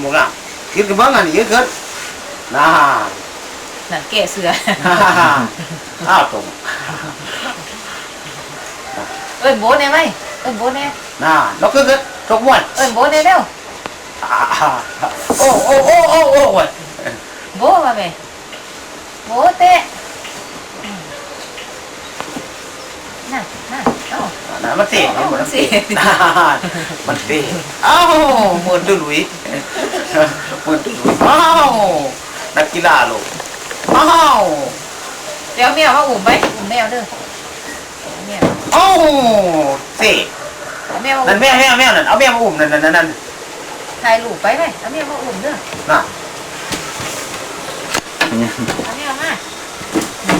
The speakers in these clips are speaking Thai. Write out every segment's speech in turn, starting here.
หมูกอะคิดกันเบิ้งอันนี้เยอะเกินน่านั่นแก่เสืออ้าว เตะมันมันเตะน่ามันเตะอ้าวเหมือนตุลุยเหมือนตุลุยอ้าวนักกีฬาลูกอ้าวเดี๋ยวแมวมาอุ้มไปอุ้มแมวเด้อเอาแมวอ้าวเตะเอาแมวมานั่อุ้นมแม่แม่แม่นั่นเอาแม่มาอุ้มนั่นนั่นนั่นนั่นถ่ายรูปไปไหมเอาแมวมาอุ้มเด้อน่ะเอาแมวมา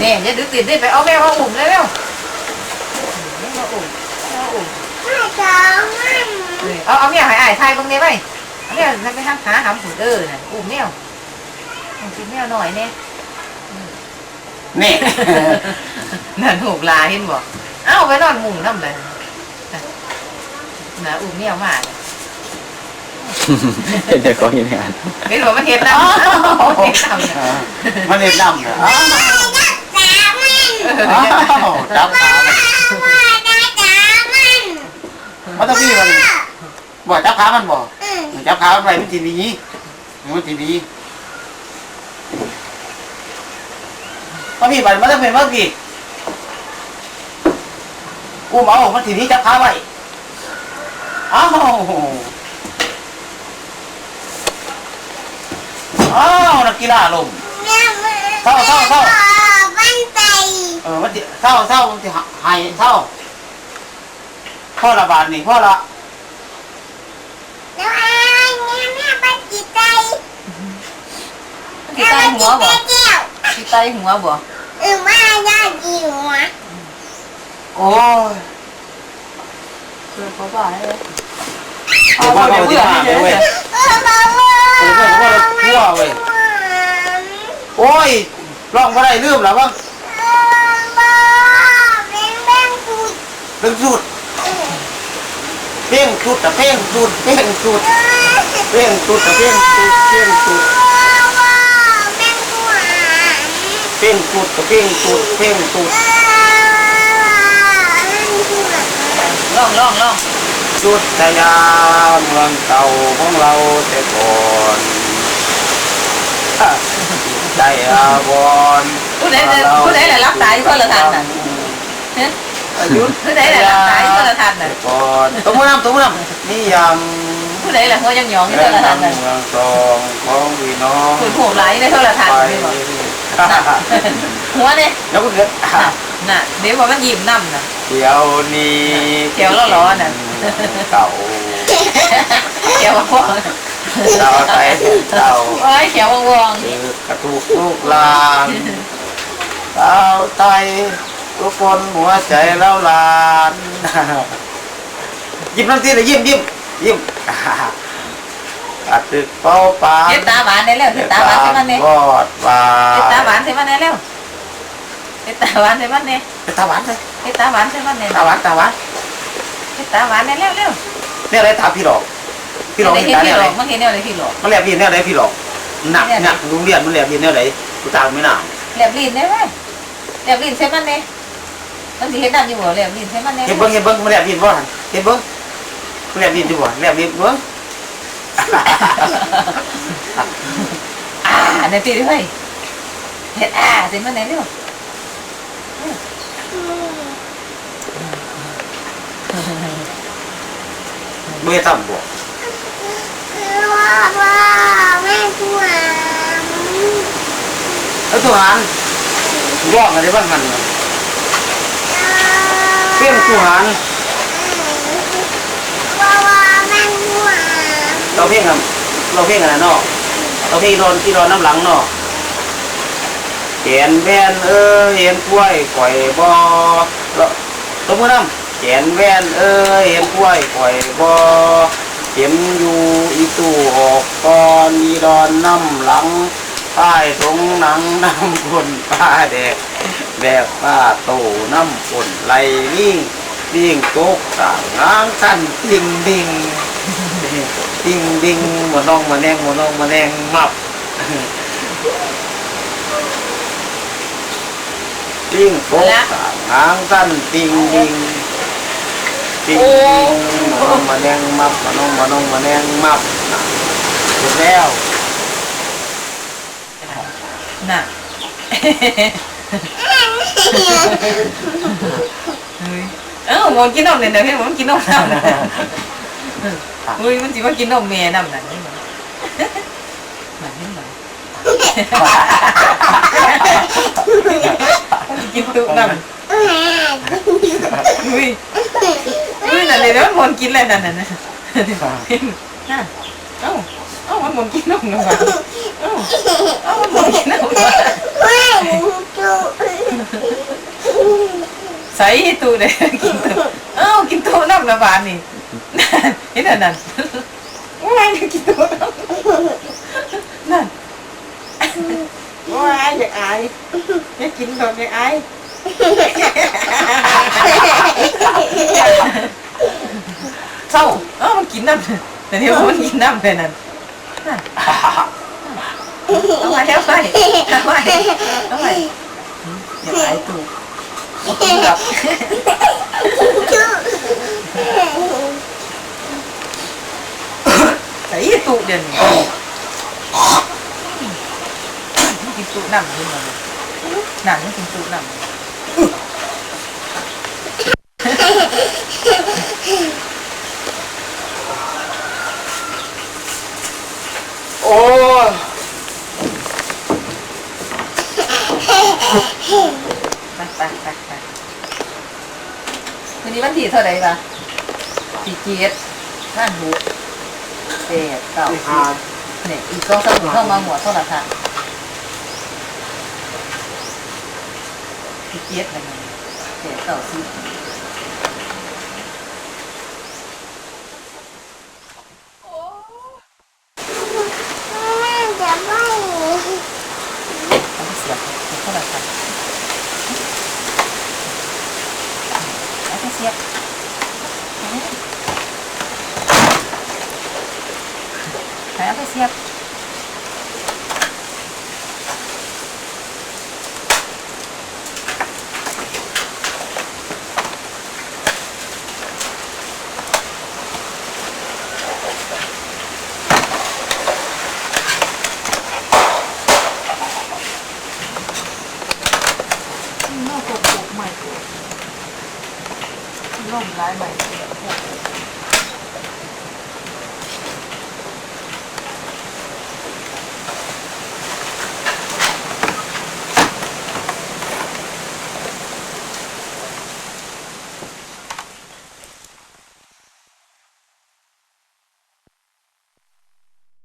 แน่อย่าดื้อติดได้ไปเอาแมวมาอุ้มเลยเร็วแมวมาอุ้มแมวมาอุ้ม เออเอาเอาแมวให้อ้ายถ่ายเบิ่งได้ไหมเอาแมวไปทางหาหำผูดเออน่ะอุ้มแมวอุ้มสิแมวหน่อยแน่นี่ นั่นหูกลาเห็นบ่เอ้าไปนอนมุงน้ำเลยน่ะอุ้มแมวมาเนี่ยเดี๋ยวก็ยังไงานเห็นบ่มันเห็นน้ำเอ้าเห็นน้ำเนี่ย มันเล่นน้ำนะอ้าวอ้าวจับขามัน ต้องพี่มันบ่จับขามันบ่จับขามันไปมันทีนี้มันทีนี้มาพี่บันมันต้องเป็นมาพี่อุ้มเอามันทีนี้จับขาไว้อ้าวอ้าวนักกีฬาลมเออมันสิเศร้าเศร้ามันสิหายเศร้า พ่อละบาทนี่พ่อละที่ใต้หัวบ่ที่ใต้หัวบ่โอ้ยเออเขาบอกเลยเดี๋ยวว่าเราที่มาเลยเว้ยเดี๋ยวว่าเราทั่วเว้ยโอ้ยร้องบ่ได้ลืมแล้วบ้างเรื่องสุด เพ่งสุดแต่เพ่งสุดเพ่งสุดเพ่งสุดแต่เพ่งสุดเพ่งสุดเพ่งสุดแต่เพ่งสุดเพ่งสุดลองลองลองสุดทยาเมืองเก่าของเราแต่ก่อนใจอาวรณ์ผู้ใดเลยผู้ใดเลยรับสายโทรทัศน์น่ะ ฮะยุดผู้ใดเลยรับสายโทรทัศน์น่ะก่อนตรงมือน้ำตรงมือน้ำนี่ยำผู้ใดเลยเขายังหยองอยู่แม่โทรทัศน์น่ะนำเมืองทองของพี่น้องคุณผูกไหลในโทรทัศน์ไปนี่บ่หัวเนี่ยแล้วก็เกิดน่ะเดี๋ยวว่ามันยิ้มน้ำน่ะเดี๋ยวนี้เขียวแล้วเหรอน่ะเก่าเขียววองเต่าไทยเต่าโอ้ยเขียววองคือกระทุกลูกลานสาวไทย ทุกคนหัวใจเล่าลานยิ้มน้ำทีเลยยิ้มยิ้มยิ้มอาตึกเป้าปานเฮ็ดตาหวานได้แล้วเฮ็ดตาหวานใส่มันเนี่ยกอดวาเฮ็ดตาหวานใส่มันเนี่ยเร็วเฮ็ดตาหวานใส่มันเนี่ยเป็นตาหวานเลยเฮ็ดตาหวานใส่มันเนี่ยตาหวานตาหวานเฮ็ดตาหวานเนี่ยเร็วเร็วเนี่ยอะไรตาพี่หลอกพี่หลอกเฮ็เห็ดนตาพี่เนี่ยหลอะไรอกมันเฮ็ดแนวไหนพี่หลอกมันแลบลิ้นเนี่ยอะไรพี่หลอกหนักหนักโรงเรียนมันแลบลิ้นเนี่ยอะไรกูตามไม่น่าแหลบลิ้นได้ไหมแหลบลิ้นใส่มันเนี่ย มันสิเฮ็ดน้ำอยู่บ่แหลบลิ้นใส่มันเนี่ยเห็นเบิ้งเห็นเบิ้งมันแลบลิ้นบ่หันเห็นเบิ้งมันแลบลิ้นอยู่บ่แลบลิ้นเบิ้งอ่าในตีด้วยเฮ็ดอ่าใส่มันเนี่ยเร็วเบื่อต่ำบ่แล้วตัวหันร้องอะไรบ้างมัน เปี้ยงตัวหันเราเพ่งกันเราเพ่งกันนะเนาะเราเพ่งโดนที่โดนน้ำหลังเนาะเขียนแว่นเออเห็นกล้วยก่อยบ่แล้วตบมือน้ำเขียนแว่นเออเห็นกล้วยก่อยบ่เข็มอยู่อีตู้ออกก่อนอีดอนน้ำหลังใต้ทงหนังน้ำคนป้าแดก แดกป้าโตน้ำฝนไหลวิ่งวิ่งโกกต่างน้ำสั้นดิ่งดิ่งดิ่งดิงมดน้องมาแนงมดน้องมาแนงมับติงโป๊กหางสั้นติงดิงติงดิงมดน้องมาแนงมับมดน้องมาน้องมาแนงมับน่ะเสร็จแล้วน่ะ เฮ้ยเอ้ามันกินนมเนี่ยเดี๋ยวเห็นมันกินนมน้ำน่ะเฮ้ยมันสิว่ากินนมแม่น้ำนั่นนี่มันมันนี่มันมันสิกินตุน้ำเฮ้ยเฮ้ยนั่นเลยเดี๋ยวมันกินเลยนั่นน่ะน่ะน่ะเอ้าเอ้ามันมันกินนมนะวะเอ้าเอ้ามันมันกินนมนะ ใส่ตู้เลยกินตู้เอ้ากินตู้น้ำละบาทนี่เห็นอันนั่นว้ายกินตู้น้ำนั่นว้ายอยากอายอยากกินโดนอยากอายเศร้าเอ้ามันกินน้ำแต่เดี๋ยวมันกินน้ำแต่นั่นนั่นเอาไว้เอาไว้เอาไว้เอาไว้ อยากอายตู้กินกับใส่ตุเดี๋ยวนี้กินตุน้ำนี่มันหนังกินตุน้ำ โอ้ย ไปไปไปไปวันนี้วันที่เท่าไหร่ปะสี่เจ็ดห้าหกเจ็ดเก้าสิบเนี่ยอีกสองสามหมื่นเข้ามาหัวเท่าไหร่ค่ะสี่เจ็ดอะไรเงี้ยเจ็ดเก้าสิบ เอาไปเสียบเท่าไหร่ครับเอาไปเสียบ ไปเอาไปเสียบนอ